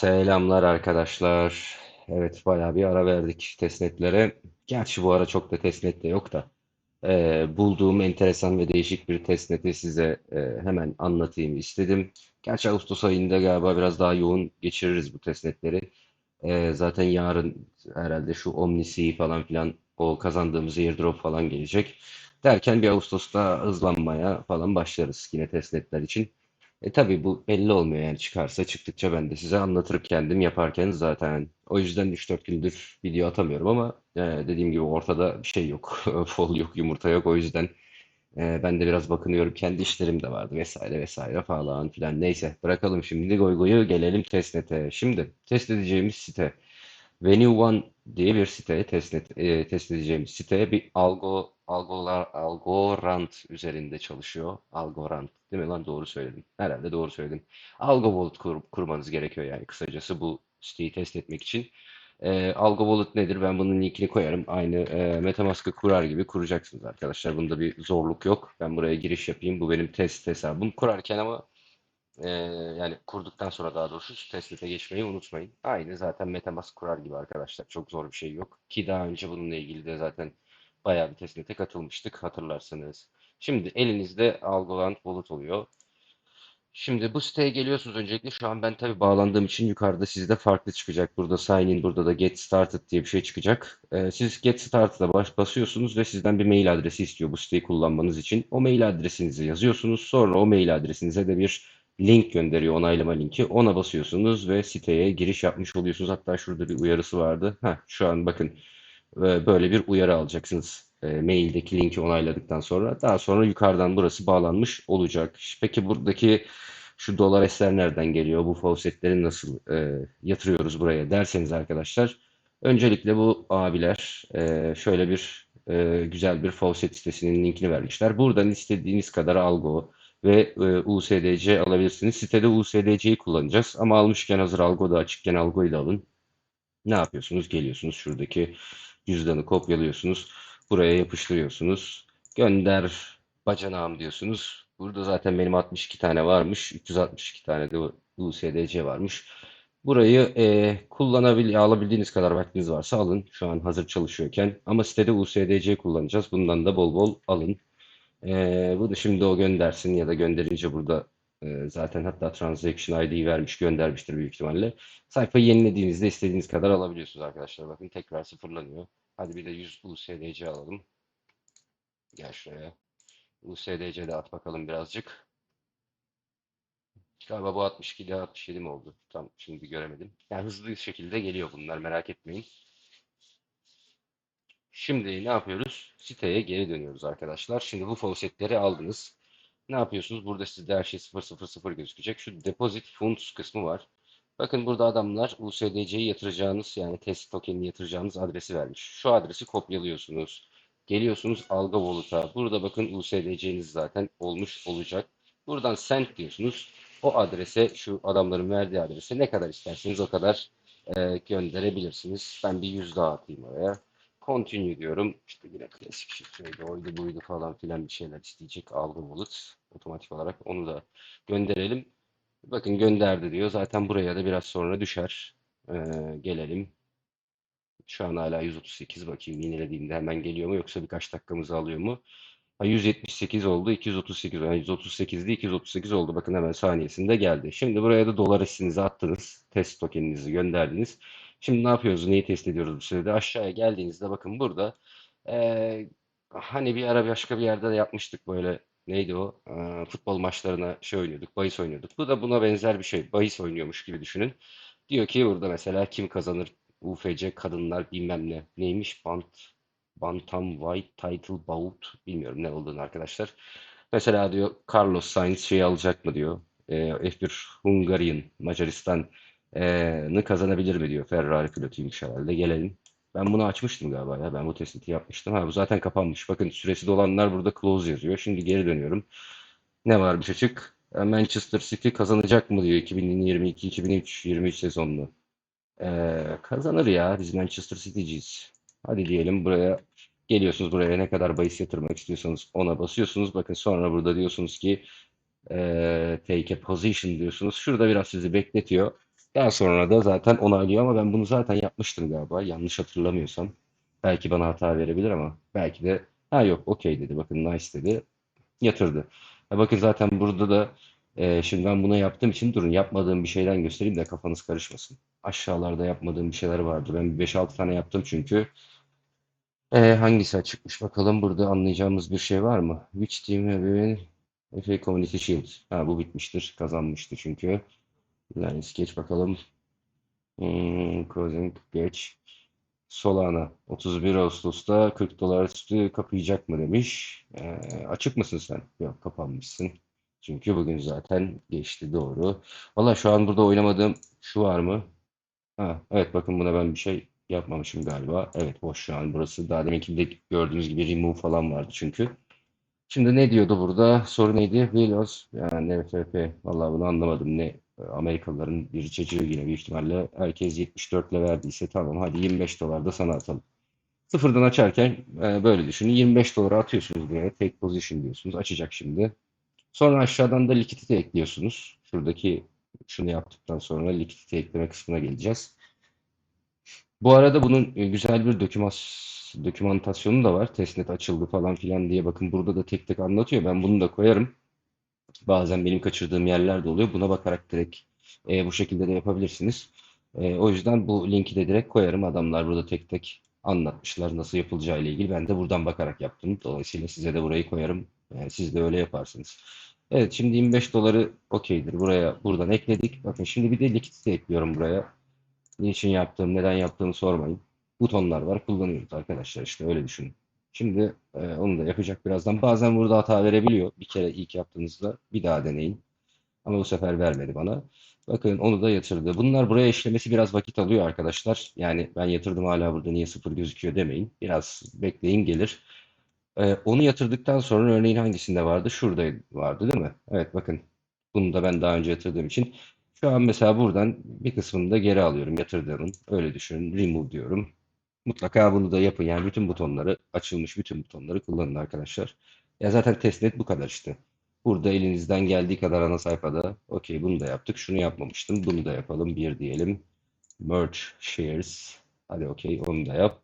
Selamlar arkadaşlar. Evet bayağı bir ara verdik testnetlere. Gerçi bu ara çok da testnet de yok da. Ee, bulduğum enteresan ve değişik bir testneti size e, hemen anlatayım istedim. Gerçi Ağustos ayında galiba biraz daha yoğun geçiririz bu testnetleri. Ee, zaten yarın herhalde şu Omnisi falan filan o kazandığımız airdrop falan gelecek. Derken bir Ağustos'ta hızlanmaya falan başlarız yine testnetler için. E tabii bu belli olmuyor yani çıkarsa çıktıkça ben de size anlatırım kendim yaparken zaten. O yüzden üç dört gündür video atamıyorum ama e, dediğim gibi ortada bir şey yok. Fol yok, yumurta yok. O yüzden e, ben de biraz bakınıyorum. Kendi işlerim de vardı vesaire vesaire falan filan. Neyse bırakalım şimdi goygoyu gelelim testnete. Şimdi test edeceğimiz site. Venue One diye bir site test, e, test edeceğimiz site bir algo algolar Algorand üzerinde çalışıyor. Algorand değil mi lan doğru söyledim. Herhalde doğru söyledim. Algo kur- kurmanız gerekiyor yani kısacası bu siteyi test etmek için. E, Algo nedir? Ben bunun linkini koyarım. Aynı e, MetaMask'ı kurar gibi kuracaksınız arkadaşlar. Bunda bir zorluk yok. Ben buraya giriş yapayım. Bu benim test hesabım. Kurarken ama ee, yani kurduktan sonra daha doğrusu testnet'e geçmeyi unutmayın. Aynı zaten MetaMask kurar gibi arkadaşlar. Çok zor bir şey yok. Ki daha önce bununla ilgili de zaten bayağı bir testnet'e katılmıştık hatırlarsanız. Şimdi elinizde Algorand Wallet oluyor. Şimdi bu siteye geliyorsunuz öncelikle. Şu an ben tabii bağlandığım için yukarıda sizde farklı çıkacak. Burada sign in, burada da get started diye bir şey çıkacak. Ee, siz get started'a baş basıyorsunuz ve sizden bir mail adresi istiyor bu siteyi kullanmanız için. O mail adresinizi yazıyorsunuz. Sonra o mail adresinize de bir link gönderiyor, onaylama linki. Ona basıyorsunuz ve siteye giriş yapmış oluyorsunuz. Hatta şurada bir uyarısı vardı. Heh, şu an bakın böyle bir uyarı alacaksınız. E, maildeki linki onayladıktan sonra. Daha sonra yukarıdan burası bağlanmış olacak. Peki buradaki şu dolar esler nereden geliyor? Bu faucetleri nasıl e, yatırıyoruz buraya derseniz arkadaşlar. Öncelikle bu abiler e, şöyle bir e, güzel bir faucet sitesinin linkini vermişler. Buradan istediğiniz kadar algo ve e, USDC alabilirsiniz. Sitede USDC'yi kullanacağız ama almışken hazır algo da açıkken algoyu da alın. Ne yapıyorsunuz? Geliyorsunuz şuradaki cüzdanı kopyalıyorsunuz. Buraya yapıştırıyorsunuz. Gönder bacanağım diyorsunuz. Burada zaten benim 62 tane varmış. 362 tane de USDC varmış. Burayı e, kullanabil alabildiğiniz kadar vaktiniz varsa alın. Şu an hazır çalışıyorken. Ama sitede USDC kullanacağız. Bundan da bol bol alın. E, bunu şimdi o göndersin ya da gönderince burada e, zaten hatta transaction ID'yi vermiş göndermiştir büyük ihtimalle. Sayfayı yenilediğinizde istediğiniz kadar alabiliyorsunuz arkadaşlar. Bakın tekrar sıfırlanıyor. Hadi bir de 100 USDC alalım. Gel şuraya. USDC de at bakalım birazcık. Galiba bu 62 ile 67 mi oldu? Tam şimdi göremedim. Yani hızlı bir şekilde geliyor bunlar merak etmeyin. Şimdi ne yapıyoruz? Siteye geri dönüyoruz arkadaşlar. Şimdi bu faucetleri aldınız. Ne yapıyorsunuz? Burada sizde her şey 000 gözükecek. Şu deposit funds kısmı var. Bakın burada adamlar USDC'yi yatıracağınız yani test tokenini yatıracağınız adresi vermiş. Şu adresi kopyalıyorsunuz. Geliyorsunuz Alga Wallet'a. Burada bakın USDC'niz zaten olmuş olacak. Buradan send diyorsunuz. O adrese şu adamların verdiği adrese ne kadar isterseniz o kadar e, gönderebilirsiniz. Ben bir yüz daha atayım oraya. Continue diyorum. İşte yine klasik şifreydi, oydu buydu falan filan bir şeyler isteyecek. Alga Wallet otomatik olarak onu da gönderelim. Bakın gönderdi diyor. Zaten buraya da biraz sonra düşer. Ee, gelelim. Şu an hala 138 bakayım yinelediğimde hemen geliyor mu yoksa birkaç dakikamızı alıyor mu? Ha, 178 oldu 238 yani 138'de 238 oldu. Bakın hemen saniyesinde geldi. Şimdi buraya da dolar hissinizi attınız. Test tokeninizi gönderdiniz. Şimdi ne yapıyoruz? Neyi test ediyoruz bu sırada? Aşağıya geldiğinizde bakın burada ee, hani bir ara başka bir yerde de yapmıştık böyle neydi o? Ee, futbol maçlarına şey oynuyorduk, bahis oynuyorduk. Bu da buna benzer bir şey. Bahis oynuyormuş gibi düşünün. Diyor ki burada mesela kim kazanır? UFC kadınlar bilmem ne. Neymiş? Bant, Bantamweight Title Bout. Bilmiyorum ne olduğunu arkadaşlar. Mesela diyor Carlos Sainz şey alacak mı diyor. Ee, F1 Hungarian Macaristan'ı kazanabilir mi diyor. Ferrari pilotuymuş herhalde. Gelelim. Ben bunu açmıştım galiba ya. Ben bu tespiti yapmıştım. Ha bu zaten kapanmış. Bakın süresi dolanlar burada close yazıyor. Şimdi geri dönüyorum. Ne varmış açık? E, Manchester City kazanacak mı diyor 2022-2023 sezonunu. Ee, kazanır ya. Biz Manchester City'ciyiz. Hadi diyelim buraya geliyorsunuz buraya ne kadar bahis yatırmak istiyorsanız ona basıyorsunuz. Bakın sonra burada diyorsunuz ki e, take a position diyorsunuz. Şurada biraz sizi bekletiyor. Daha sonra da zaten onaylıyor ama ben bunu zaten yapmıştım galiba. Yanlış hatırlamıyorsam. Belki bana hata verebilir ama belki de ha yok okey dedi. Bakın nice dedi. Yatırdı. Ha, bakın zaten burada da e, şimdi ben bunu yaptığım için durun yapmadığım bir şeyden göstereyim de kafanız karışmasın. Aşağılarda yapmadığım bir şeyler vardı. Ben 5-6 tane yaptım çünkü. E, hangisi açıkmış bakalım burada anlayacağımız bir şey var mı? Which team have been FA Community Shield? Ha bu bitmiştir. Kazanmıştı çünkü. Yani geç bakalım. Hmm, closing geç. Solana 31 Ağustos'ta 40 dolar üstü kapayacak mı demiş. Ee, açık mısın sen? Yok kapanmışsın. Çünkü bugün zaten geçti doğru. Valla şu an burada oynamadığım şu var mı? Ha, evet bakın buna ben bir şey yapmamışım galiba. Evet boş şu an burası. Daha deminkinde gördüğünüz gibi remove falan vardı çünkü. Şimdi ne diyordu burada? Soru neydi? Willows yani NFP. Vallahi bunu anlamadım. Ne Amerikalıların bir çocuğu yine büyük ihtimalle herkes 74 ile verdiyse tamam hadi 25 dolar da sana atalım. Sıfırdan açarken e, böyle düşünün. 25 dolara atıyorsunuz buraya. Take position diyorsunuz. Açacak şimdi. Sonra aşağıdan da likidite ekliyorsunuz. Şuradaki şunu yaptıktan sonra likidite ekleme kısmına geleceğiz. Bu arada bunun e, güzel bir dokümas, dokümantasyonu da var. Testnet açıldı falan filan diye. Bakın burada da tek tek anlatıyor. Ben bunu da koyarım. Bazen benim kaçırdığım yerler de oluyor. Buna bakarak direkt e, bu şekilde de yapabilirsiniz. E, o yüzden bu linki de direkt koyarım. Adamlar burada tek tek anlatmışlar nasıl yapılacağı ile ilgili. Ben de buradan bakarak yaptım. Dolayısıyla size de burayı koyarım. E, siz de öyle yaparsınız. Evet şimdi 25 doları okeydir. Buraya buradan ekledik. Bakın şimdi bir de likidite ekliyorum buraya. Niçin yaptığım, neden yaptığımı sormayın. Butonlar var, kullanıyoruz arkadaşlar işte öyle düşünün. Şimdi e, onu da yapacak birazdan. Bazen burada hata verebiliyor. Bir kere ilk yaptığınızda bir daha deneyin. Ama bu sefer vermedi bana. Bakın onu da yatırdı. Bunlar buraya işlemesi biraz vakit alıyor arkadaşlar. Yani ben yatırdım hala burada niye sıfır gözüküyor demeyin. Biraz bekleyin gelir. E, onu yatırdıktan sonra örneğin hangisinde vardı? Şurada vardı değil mi? Evet bakın. Bunu da ben daha önce yatırdığım için şu an mesela buradan bir kısmını da geri alıyorum yatırdığımın. Öyle düşünün. Remove diyorum. Mutlaka bunu da yapın. Yani bütün butonları, açılmış bütün butonları kullanın arkadaşlar. Ya zaten testnet bu kadar işte. Burada elinizden geldiği kadar ana sayfada okey bunu da yaptık. Şunu yapmamıştım. Bunu da yapalım. Bir diyelim. Merge shares. Hadi okey onu da yap.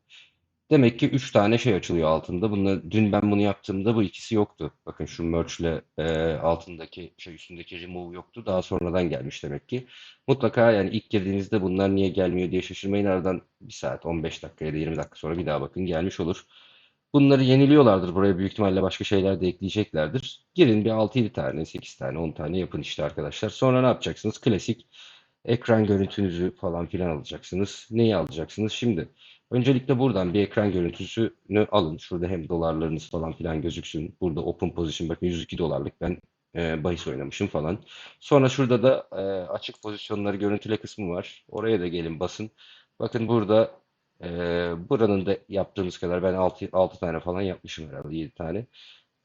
Demek ki 3 tane şey açılıyor altında. Bunlar, dün ben bunu yaptığımda bu ikisi yoktu. Bakın şu merge ile e, altındaki şey üstündeki remove yoktu. Daha sonradan gelmiş demek ki. Mutlaka yani ilk girdiğinizde bunlar niye gelmiyor diye şaşırmayın. Aradan 1 saat, 15 dakika ya da 20 dakika sonra bir daha bakın gelmiş olur. Bunları yeniliyorlardır. Buraya büyük ihtimalle başka şeyler de ekleyeceklerdir. Girin bir 6-7 tane, 8 tane, 10 tane yapın işte arkadaşlar. Sonra ne yapacaksınız? Klasik ekran görüntünüzü falan filan alacaksınız. Neyi alacaksınız? Şimdi öncelikle buradan bir ekran görüntüsünü alın. Şurada hem dolarlarınız falan filan gözüksün. Burada open position bakın 102 dolarlık ben e, bahis oynamışım falan. Sonra şurada da e, açık pozisyonları görüntüle kısmı var. Oraya da gelin basın. Bakın burada e, buranın da yaptığımız kadar ben 6, 6 tane falan yapmışım herhalde 7 tane.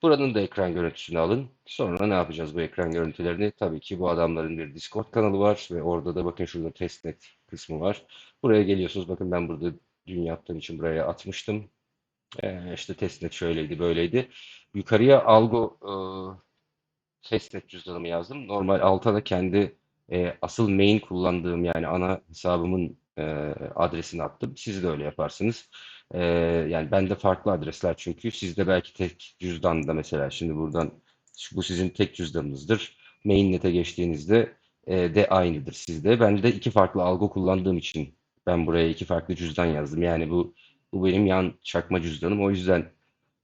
Buranın da ekran görüntüsünü alın. Sonra ne yapacağız bu ekran görüntülerini? Tabii ki bu adamların bir Discord kanalı var ve orada da bakın şurada testnet kısmı var. Buraya geliyorsunuz. Bakın ben burada dün yaptığım için buraya atmıştım. Ee, işte testnet şöyleydi, böyleydi. Yukarıya algo e, testnet cüzdanımı yazdım. Normal alta da kendi e, asıl main kullandığım yani ana hesabımın e, adresini attım. Siz de öyle yaparsınız. E, yani bende farklı adresler çünkü. Sizde belki tek cüzdanda mesela şimdi buradan bu sizin tek cüzdanınızdır. Mainnet'e geçtiğinizde e, de aynıdır sizde. Ben de iki farklı algo kullandığım için ben buraya iki farklı cüzdan yazdım. Yani bu bu benim yan çakma cüzdanım. O yüzden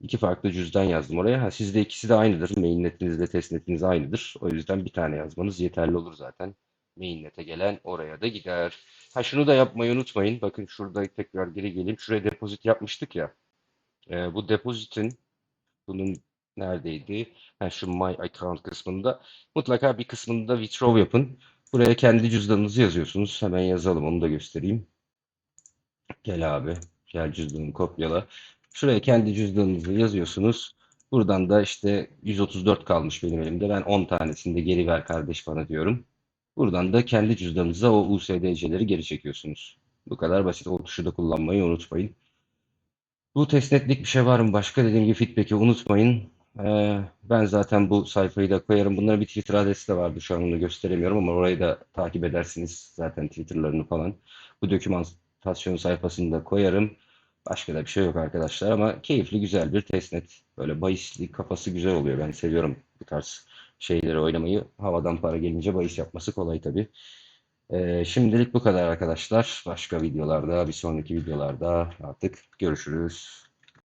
iki farklı cüzdan yazdım oraya. Ha, sizde ikisi de aynıdır. Mainnetinizle testnetiniz aynıdır. O yüzden bir tane yazmanız yeterli olur zaten. Mainnet'e gelen oraya da gider. Ha şunu da yapmayı unutmayın. Bakın şurada tekrar geri geleyim. Şuraya depozit yapmıştık ya. Ee, bu depozitin bunun neredeydi? Ha, şu My Account kısmında. Mutlaka bir kısmında withdraw yapın. Buraya kendi cüzdanınızı yazıyorsunuz. Hemen yazalım onu da göstereyim. Gel abi. Gel cüzdanını kopyala. Şuraya kendi cüzdanınızı yazıyorsunuz. Buradan da işte 134 kalmış benim elimde. Ben 10 tanesini de geri ver kardeş bana diyorum. Buradan da kendi cüzdanınıza o USDC'leri geri çekiyorsunuz. Bu kadar basit. O tuşu da kullanmayı unutmayın. Bu testnetlik bir şey var mı? Başka dediğim gibi feedback'i unutmayın. Ee, ben zaten bu sayfayı da koyarım. Bunların bir Twitter adresi de vardı. Şu an onu gösteremiyorum ama orayı da takip edersiniz. Zaten Twitter'larını falan. Bu dokümantasyon sayfasını da koyarım. Başka da bir şey yok arkadaşlar ama keyifli güzel bir testnet. Böyle bahisli kafası güzel oluyor. Ben seviyorum bu tarz şeyleri oynamayı. Havadan para gelince bahis yapması kolay tabii. Ee, şimdilik bu kadar arkadaşlar. Başka videolarda, bir sonraki videolarda artık görüşürüz.